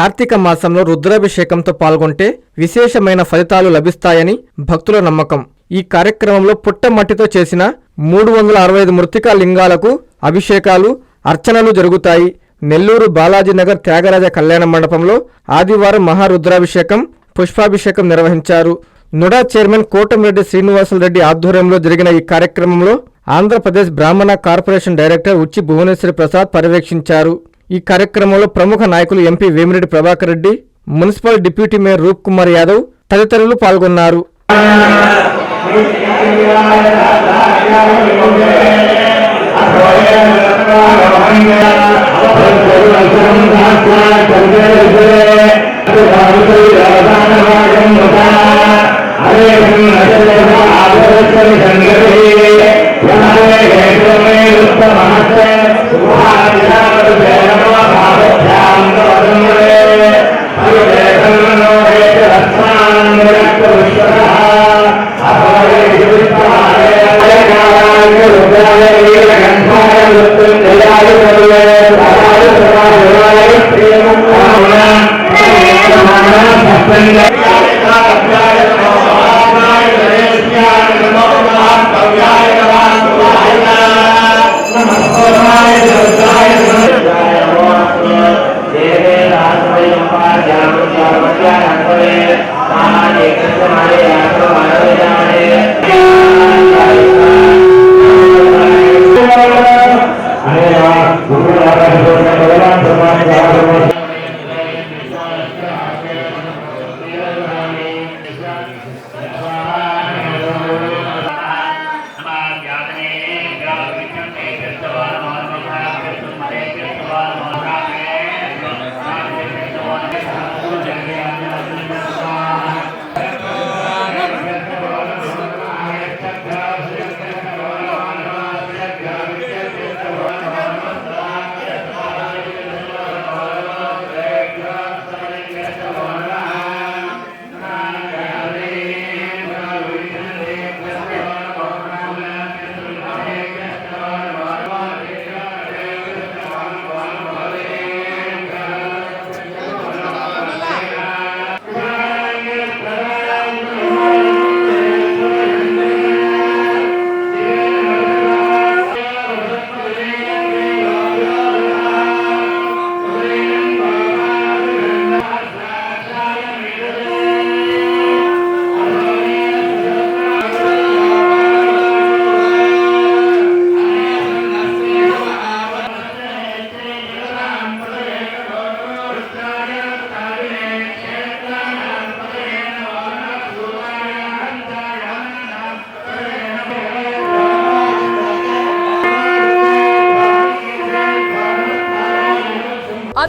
కార్తీక మాసంలో రుద్రాభిషేకంతో పాల్గొంటే విశేషమైన ఫలితాలు లభిస్తాయని భక్తుల నమ్మకం. ఈ కార్యక్రమంలో పుట్టమట్టితో చేసిన మూడు వందల అరవై ఐదు మృతికా లింగాలకు అభిషేకాలు అర్చనలు జరుగుతాయి. నెల్లూరు బాలాజీనగర్ త్యాగరాజ కళ్యాణ మండపంలో ఆదివారం మహారుద్రాభిషేకం పుష్పాభిషేకం నిర్వహించారు. నుడా చైర్మన్ కోటమిరెడ్డి శ్రీనివాసులరెడ్డి ఆధ్వర్యంలో జరిగిన ఈ కార్యక్రమంలో ఆంధ్రప్రదేశ్ బ్రాహ్మణ కార్పొరేషన్ డైరెక్టర్ ఉచ్చి భువనేశ్వరి ప్రసాద్ పర్యవేక్షించారు. ఈ కార్యక్రమంలో ప్రముఖ నాయకులు MP Vemireddy Prabhakar Reddy municipal deputy mayor Roop Kumar Yadav తదితరులు పాల్గొన్నారు. ஆசிரியர்